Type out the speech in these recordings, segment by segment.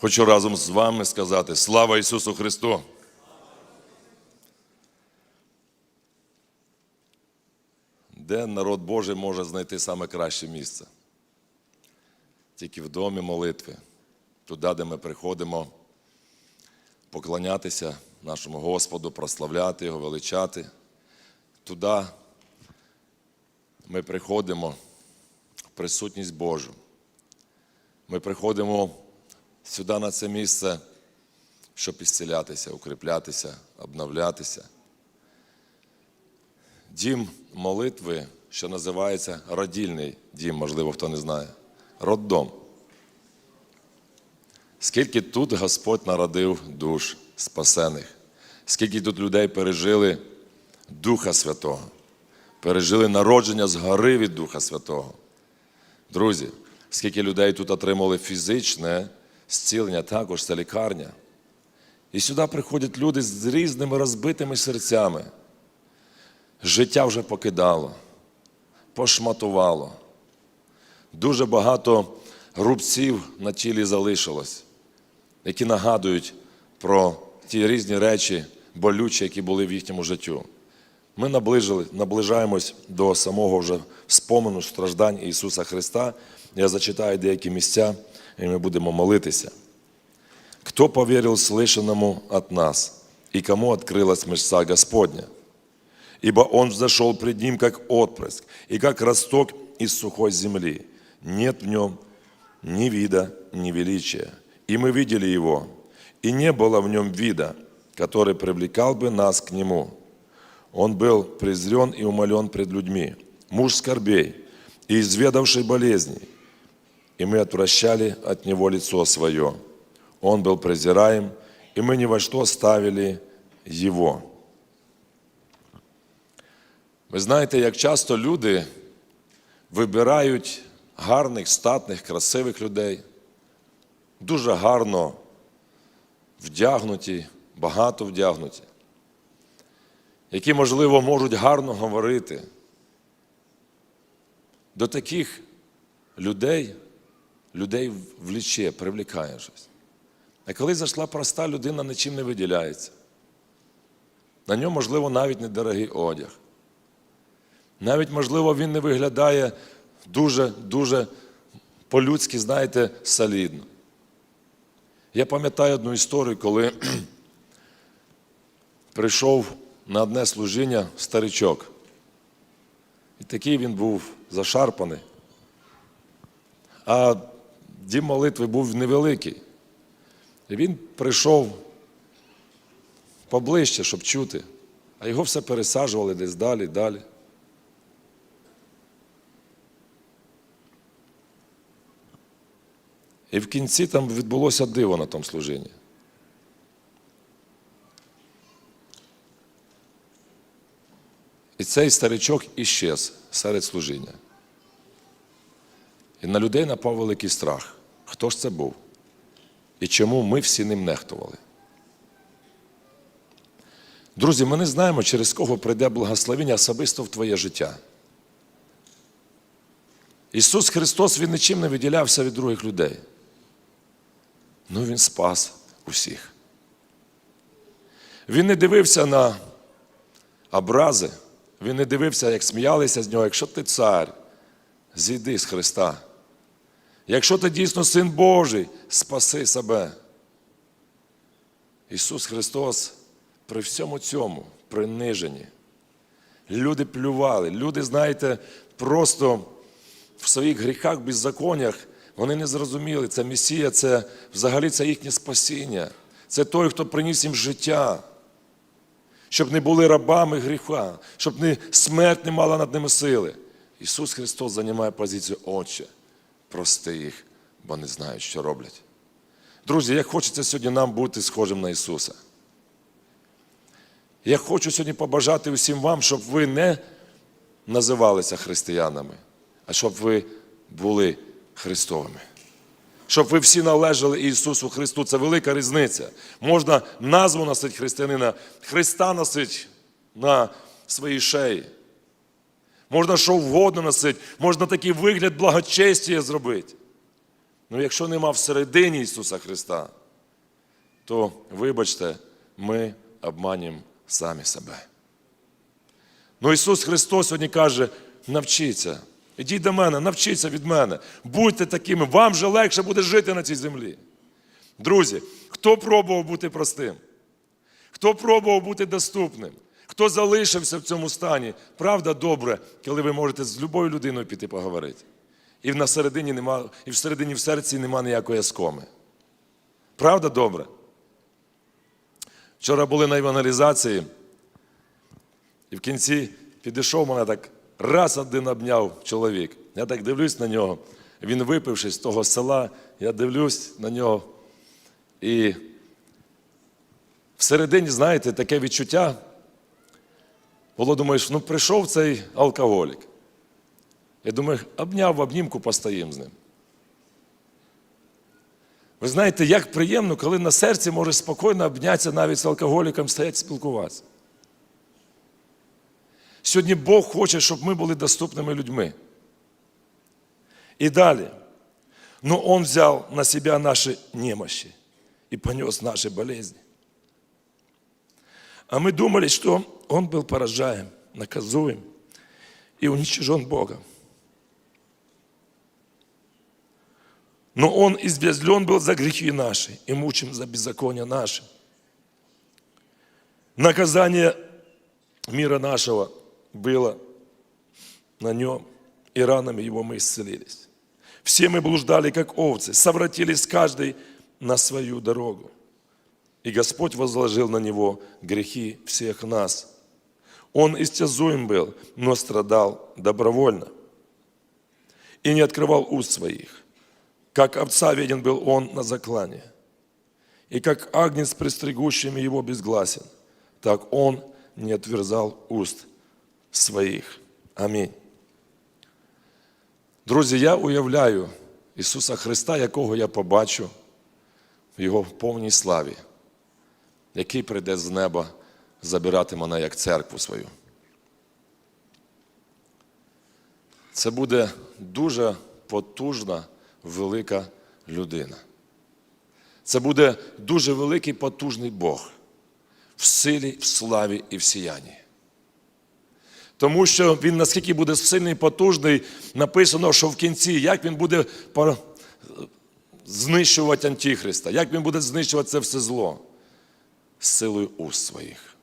Хочу разом з вами сказати слава Ісусу Христу! Де народ Божий може знайти саме краще місце? Тільки в домі молитви, туди, де ми приходимо поклонятися нашому Господу, прославляти Його, величати. Туди ми приходимо в присутність Божу. Ми приходимо сюди на це місце, щоб ісцілятися, укріплятися, обновлятися. Дім молитви, що називається родільний дім, можливо, хто не знає. Роддом. Скільки тут Господь народив душ спасених, скільки тут людей пережили Духа Святого, пережили народження згори від Духа Святого. Друзі, скільки людей тут отримали фізичне зцілення, також це лікарня. І сюди приходять люди з різними розбитими серцями. Життя вже покидало, пошматувало. Дуже багато рубців на тілі залишилось, які нагадують про ті різні речі, болючі, які були в їхньому життю. Ми наближили, наближаємось до самого вже спомену страждань Ісуса Христа. Я зачитаю деякі місця, і ми будемо молитися. Кто поверил слышанному от нас, и кому открылась мышца Господня? Ибо Он взошел пред Ним, как отпрыск, и как росток из сухой земли. Нет в Нем ни вида, ни величия. И мы видели Его, и не было в Нем вида, который привлекал бы нас к Нему. Он был презрен и умолен пред людьми, муж скорбей и изведавший болезней, и мы отвращали от Него лицо Свое. Он был презираем, и мы ни во что ставили Его. Ви знаєте, як часто люди вибирають гарних, статних, красивих людей, дуже гарно вдягнуті, багато вдягнуті, які, можливо, можуть гарно говорити. До таких людей, людей вліче, привлікає щось. А коли зайшла проста людина, нічим не виділяється. На ньому, можливо, навіть недорогий одяг. Навіть, можливо, він не виглядає дуже-дуже по-людськи, знаєте, солідно. Я пам'ятаю одну історію, коли прийшов на одне служіння старичок. І такий він був зашарпаний. А дім молитви був невеликий. І він прийшов поближче, щоб чути, а його все пересаджували десь далі, далі. І в кінці там відбулося диво на тому служінні. І цей старичок іщез серед служіння. І на людей напав великий страх. Хто ж це був? І чому ми всі ним нехтували? Друзі, ми не знаємо, через кого прийде благословення особисто в твоє життя. Ісус Христос Він нічим не виділявся від других людей. Ну Він спас усіх. Він не дивився на образи, він не дивився, як сміялися з нього, якщо ти цар, зійди з Христа. Якщо ти дійсно син Божий, спаси себе. Ісус Христос при всьому цьому приниженні. Люди плювали, люди, знаєте, просто в своїх гріхах, беззаконнях, вони не зрозуміли, це Месія, це взагалі це їхнє спасіння. Це той, хто приніс їм життя, щоб не були рабами гріха, щоб не смерть не мала над ними сили. Ісус Христос займає позицію Отче. Прости їх, бо не знають, що роблять. Друзі, як хочеться сьогодні нам бути схожим на Ісуса. Я хочу сьогодні побажати усім вам, щоб ви не називалися християнами, а щоб ви були Христовими. Щоб ви всі належали Ісусу Христу. Це велика різниця. Можна назву носити християнина, Христа носить на своїй шиї. Можна що вгодно носити, можна такий вигляд благочестя зробити. Ну, якщо нема всередині Ісуса Христа, то, вибачте, ми обманюємо самі себе. Ну Ісус Христос сьогодні каже: навчіться, ідіть до мене, навчіться від мене, будьте такими, вам же легше буде жити на цій землі. Друзі, хто пробував бути простим? Хто пробував бути доступним? Хто залишився в цьому стані? Правда, добре, коли ви можете з любою людиною піти поговорити. І на середині нема, і всередині в серці нема ніякої скоми. Правда, добре? Вчора були на евангелізації, і в кінці підійшов мене так, раз один обняв чоловік. Я так дивлюсь на нього. Він випивши з того села, я дивлюсь на нього. І всередині, знаєте, таке відчуття. Було, думаєш, ну прийшов цей алкоголік. Я думаю, обняв в обнімку постоїм з ним. Ви знаєте, як приємно, коли на серці можеш спокійно обнятися навіть з алкоголіком, стоять спілкуватися. Сьогодні Бог хоче, щоб ми були доступними людьми. І далі. Но Он взял на себя наши немощи и понес наши болезни. А мы думали, что Он был поражаем, наказуем и уничтожен Богом. Но Он извезлен был за грехи наши и мучим за беззаконие наши. Наказание мира нашего было на Нем, и ранами Его мы исцелились. Все мы блуждали, как овцы, совратились каждый на свою дорогу. И Господь возложил на Него грехи всех нас. Он истязуем был, но страдал добровольно. И не открывал уст своих. Как овца веден был он на заклане. И как агнец, пристригущими его безгласен, так он не отверзал уст своїх. Амінь. Друзі, я уявляю Ісуса Христа, якого я побачу в Його повній славі, який прийде з неба забирати мене як церкву свою. Це буде дуже потужна, велика людина. Це буде дуже великий потужний Бог в силі, в славі і в сіянні. Тому що він наскільки буде сильний і потужний, написано, що в кінці, як він буде знищувати Антихриста, як він буде знищувати це все зло силою уст своїх.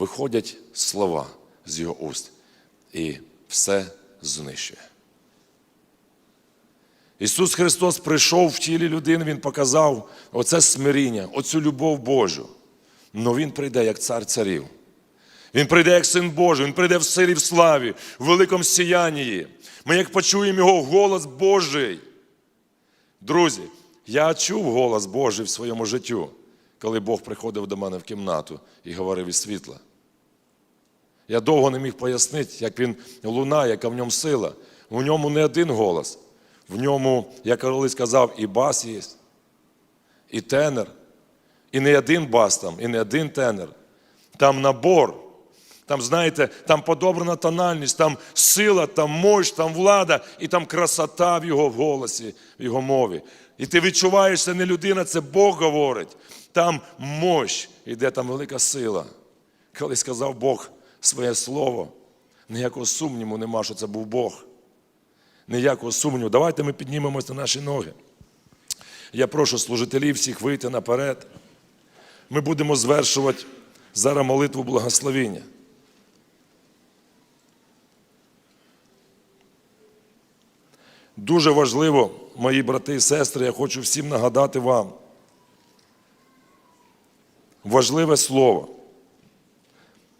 Виходять слова з його уст і все знищує. Ісус Христос прийшов в тілі людини, Він показав оце смиріння, оцю любов Божу. Но Він прийде як цар царів. Він прийде як син Божий, Він прийде в силі, в славі, в великому сіянні. Ми як почуємо Його голос Божий. Друзі, я чув голос Божий в своєму життю, коли Бог приходив до мене в кімнату і говорив із світла. Я довго не міг пояснити, як він лунає, яка в ньому сила. В ньому не один голос. В ньому, як колись сказав, і бас є, і тенор. І не один бас там, і не один тенор. Там набор. Там, знаєте, там подобрана тональність, там сила, там мощь, там влада, і там красота в його голосі, в його мові. І ти відчуваєш, це не людина, це Бог говорить. Там мощь, іде там велика сила. Коли сказав Бог своє слово, ніякого сумніву нема, що це був Бог. Ніякого сумніву. Давайте ми піднімемося на наші ноги. Я прошу служителів всіх вийти наперед. Ми будемо звершувати зараз молитву благословіння. Дуже важливо, мої брати і сестри, я хочу всім нагадати вам. Важливе слово,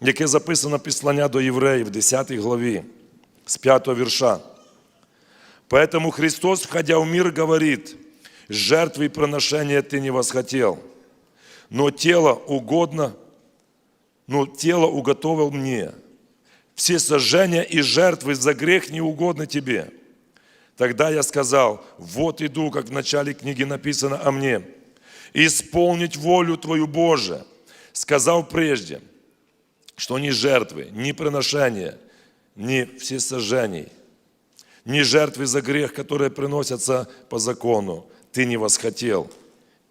яке записано післання до євреїв, 10 главі, з 5 вірша. Поэтому Христос, входя в мир, говорит, жертвы и приношения ты не восхотел, но тело угодно, но тело уготовил мне. Все сожжения и жертвы за грех не угодны тебе. Тогда я сказал, вот иду, как в начале книги написано о мне, исполнить волю Твою Боже. Сказал прежде, что ни жертвы, ни приношения, ни всесожжений, ни жертвы за грех, которые приносятся по закону, ты не восхотел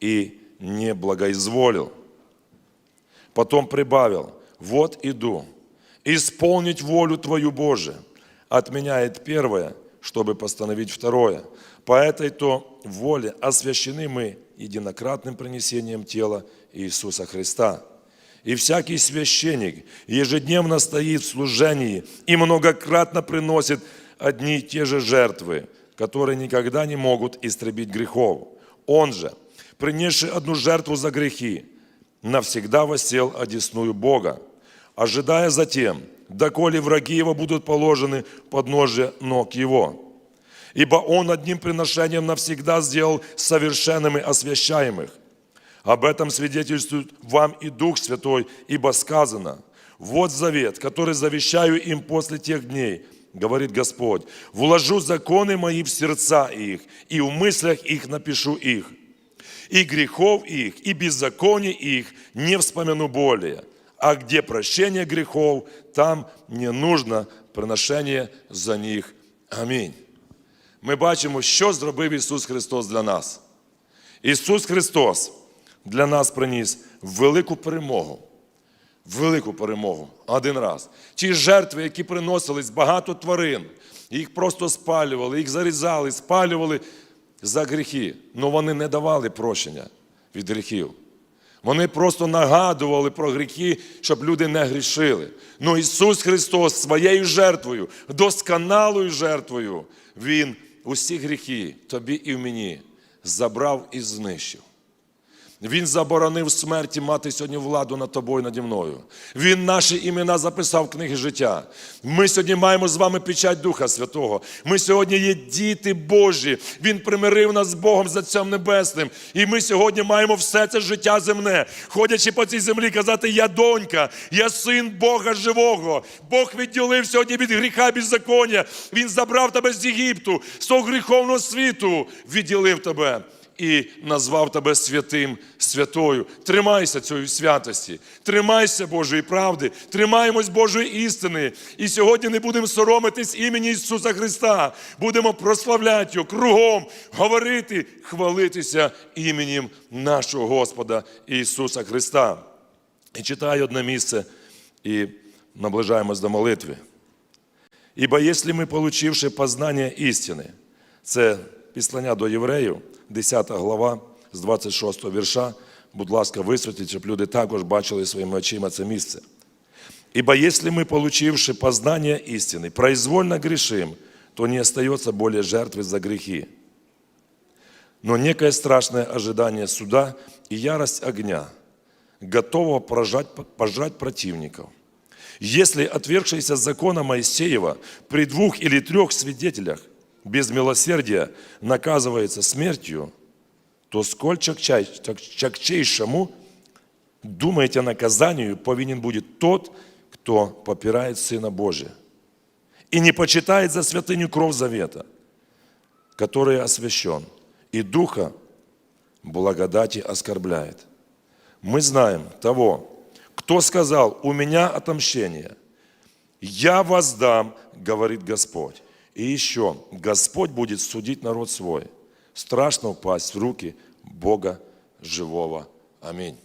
и не благоизволил. Потом прибавил, вот иду, исполнить волю Твою, Боже. Отменяет первое, чтобы постановить второе. По этой-то воле освящены мы единократным принесением тела Иисуса Христа. И всякий священник ежедневно стоит в служении и многократно приносит одни и те же жертвы, которые никогда не могут истребить грехов. Он же, принесший одну жертву за грехи, навсегда воссел одесную Бога, ожидая затем, доколе враги его будут положены под ножи ног его. Ибо он одним приношением навсегда сделал совершенными освящаемых. Об этом свидетельствует вам и Дух Святой, ибо сказано, вот завет, который завещаю им после тех дней, говорит Господь, вложу законы мои в сердца их, и в мыслях их напишу их и грехов их, и беззаконий их не вспомяну более. А где прощение грехов, там не нужно приношення за них. Амінь. Ми бачимо, що зробив Ісус Христос для нас. Ісус Христос для нас приніс велику перемогу. Велику перемогу один раз. Ті жертви, які приносились багато тварин, їх просто спалювали, їх зарізали, спалювали за гріхи. але вони не давали прощення від гріхів. Вони просто нагадували про гріхи, щоб люди не грішили. Ну Ісус Христос своєю жертвою, досконалою жертвою, Він усі гріхи тобі і в мені забрав і знищив. Він заборонив смерті мати сьогодні владу над тобою, наді мною. Він наші імена записав в книги життя. Ми сьогодні маємо з вами печать Духа Святого. Ми сьогодні є діти Божі. Він примирив нас з Богом з Отцем Небесним. І ми сьогодні маємо все це життя земне, ходячи по цій землі, казати: Я донька, я син Бога живого. Бог відділив сьогодні від гріха беззаконня. Він забрав тебе з Єгипту, з того гріховного світу, відділив тебе і назвав тебе святим, святою. Тримайся цієї святості, тримайся Божої правди, тримаємось Божої істини. І сьогодні не будемо соромитись імені Ісуса Христа. Будемо прославляти Його кругом, говорити, хвалитися іменем нашого Господа Ісуса Христа. І читаю одне місце і наближаємось до молитви. Ибо если мы, получивши познання істини, це післання до євреїв, 10 глава з 26 вірша, будь ласка, висвітліть, щоб люди також бачили своїми очима це місце. Ибо если мы, получивши познание истины, произвольно грешим, то не остается более жертвы за грехи. Но некое страшное ожидание суда и ярость огня, готового поражать, пожрать противников. Если отвергшийся закона Моисеева при двух или трех свидетелях без милосердия наказывается смертью, то сколь чакчейшему, думаете, наказанию повинен будет тот, кто попирает Сына Божия и не почитает за святыню кровь завета, который освящен, и Духа благодати оскорбляет. Мы знаем того, кто сказал, у меня отомщение, я воздам, говорит Господь. И еще, Господь будет судить народ свой. Страшно упасть в руки Бога живого. Амінь.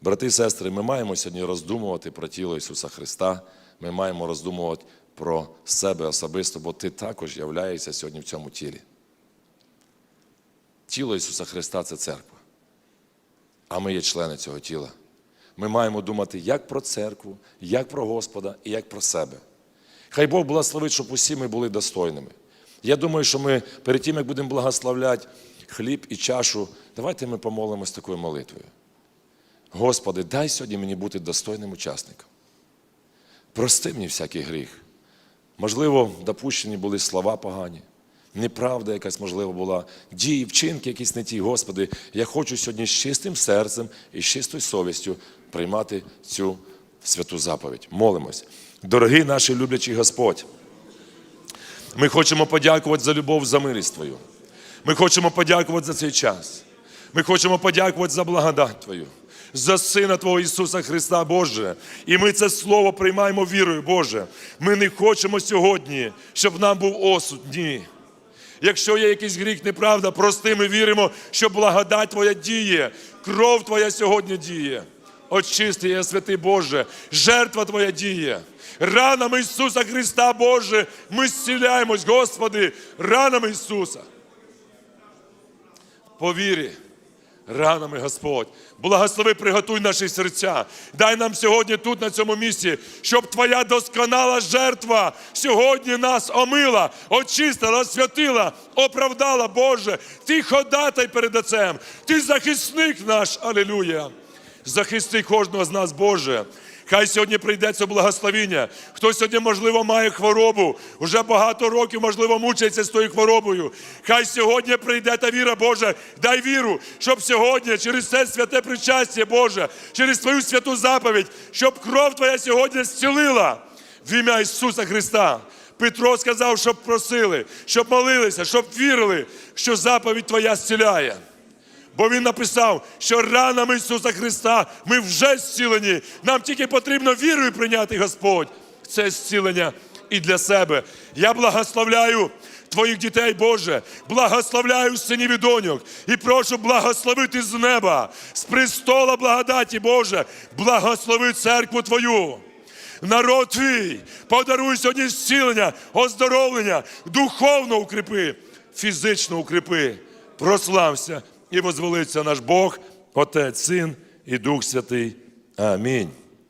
Брати і сестри, ми маємо сьогодні роздумувати про тіло Ісуса Христа. Ми маємо роздумувати про себе особисто, бо ти також являєшся сьогодні в цьому тілі. Тіло Ісуса Христа це церква. А ми є члени цього тіла. Ми маємо думати як про церкву, як про Господа і як про себе. Хай Бог благословить, щоб усі ми були достойними. Я думаю, що ми перед тим, як будемо благословляти хліб і чашу, давайте ми помолимось такою молитвою. Господи, дай сьогодні мені бути достойним учасником. Прости мені всякий гріх. Можливо, допущені були слова погані, неправда якась, можливо, була, дії, вчинки якісь не ті. Господи, я хочу сьогодні з чистим серцем і з чистою совістю приймати цю святу заповідь. Молимось. Дорогий наш люблячий Господь, ми хочемо подякувати за любов, за милість Твою. Ми хочемо подякувати за цей час. Ми хочемо подякувати за благодать Твою, за Сина Твого Ісуса Христа, Боже. І ми це Слово приймаємо вірою, Боже. Ми не хочемо сьогодні, щоб нам був осуд. Ні. Якщо є якийсь гріх, неправда, прости, ми віримо, що благодать Твоя діє, кров Твоя сьогодні діє. Очисти, я святий Боже, жертва Твоя діє. Ранами Ісуса Христа, Боже, ми зціляємось, Господи, ранами Ісуса. По вірі, ранами Господь. Благослови, приготуй наші серця. Дай нам сьогодні тут, на цьому місці, щоб Твоя досконала жертва сьогодні нас омила, очистила, освятила, оправдала, Боже. Ти ходатай перед Отцем, Ти захисник наш, алілюя. Захисти кожного з нас, Боже. Хай сьогодні прийде це благословіння. Хтось сьогодні, можливо, має хворобу, вже багато років, можливо, мучається з тою хворобою. Хай сьогодні прийде та віра, Боже, дай віру, щоб сьогодні через це святе причастя, Боже, через Твою святу заповідь, щоб кров Твоя сьогодні зцілила в ім'я Ісуса Христа. Петро сказав, щоб просили, щоб молилися, щоб вірили, що заповідь Твоя зціляє. Бо він написав, що ранами Ісуса Христа ми вже зцілені. Нам тільки потрібно вірою прийняти Господь. Це зцілення і для себе. Я благословляю твоїх дітей, Боже, благословляю синів і доньок. І прошу благословити з неба, з престола благодаті, Боже, благослови церкву Твою. Народ твій, подаруй сьогодні зцілення, оздоровлення, духовно укріпи, фізично укріпи, прослався і возвелиться наш Бог, Отець, Син і Дух Святий. Амінь.